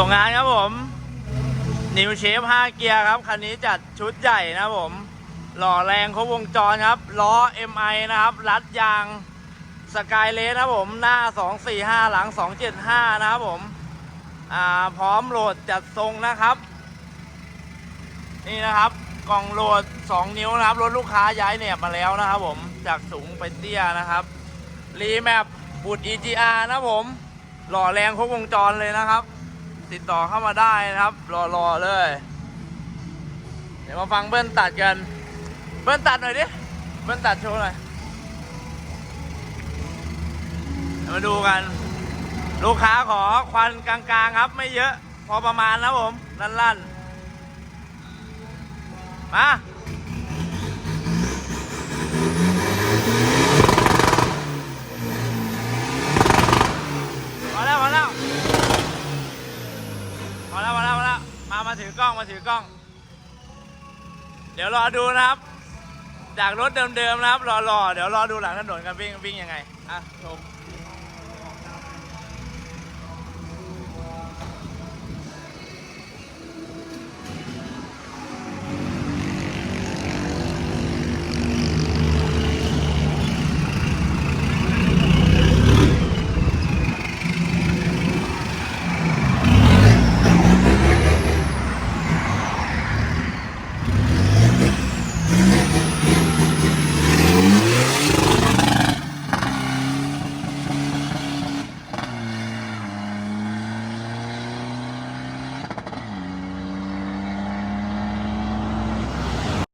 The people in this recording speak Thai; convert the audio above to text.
ส่งงานครับผม นิวเชฟ5เกียร์ครับ คันนี้จัดชุดใหญ่นะครับผม หล่อแรงครบวงจรครับ ล้อ MI นะครับ รัดยางสกายเลสนะครับผมหน้า 245 หลัง 275 นะครับผม อ่า พร้อมโหลดจัดทรงนะครับ นี่นะครับ กล่องโหลด 2 นิ้วนะครับ รถลูกค้าย้ายแหนบมาแล้วนะครับผม จากสูงไปเตี้ยนะครับ รีแมปบุตร EGR นะครับผม หล่อแรงครบวงจรเลยนะครับ ติดต่อเข้ามาได้นะครับ รอๆเลย เดี๋ยวมาฟังเบิ้ลตัดกัน เบิ้ลตัดหน่อยดิ เบิ้ลตัดโชว์หน่อยมาดูกัน ลูกค้าขอควันกลางๆครับ ไม่เยอะ พอประมาณนะผม ลั่นๆ มาแล้วมาแล้วมาแล้วมาแล้วมา มามาถือกล้องมาถือกล้อง เดี๋ยวรอดูนะครับ จากรถเดิมๆนะครับ รอๆเดี๋ยวรอดูหลังถนนกันวิ่งวิ่งยังไงอะชม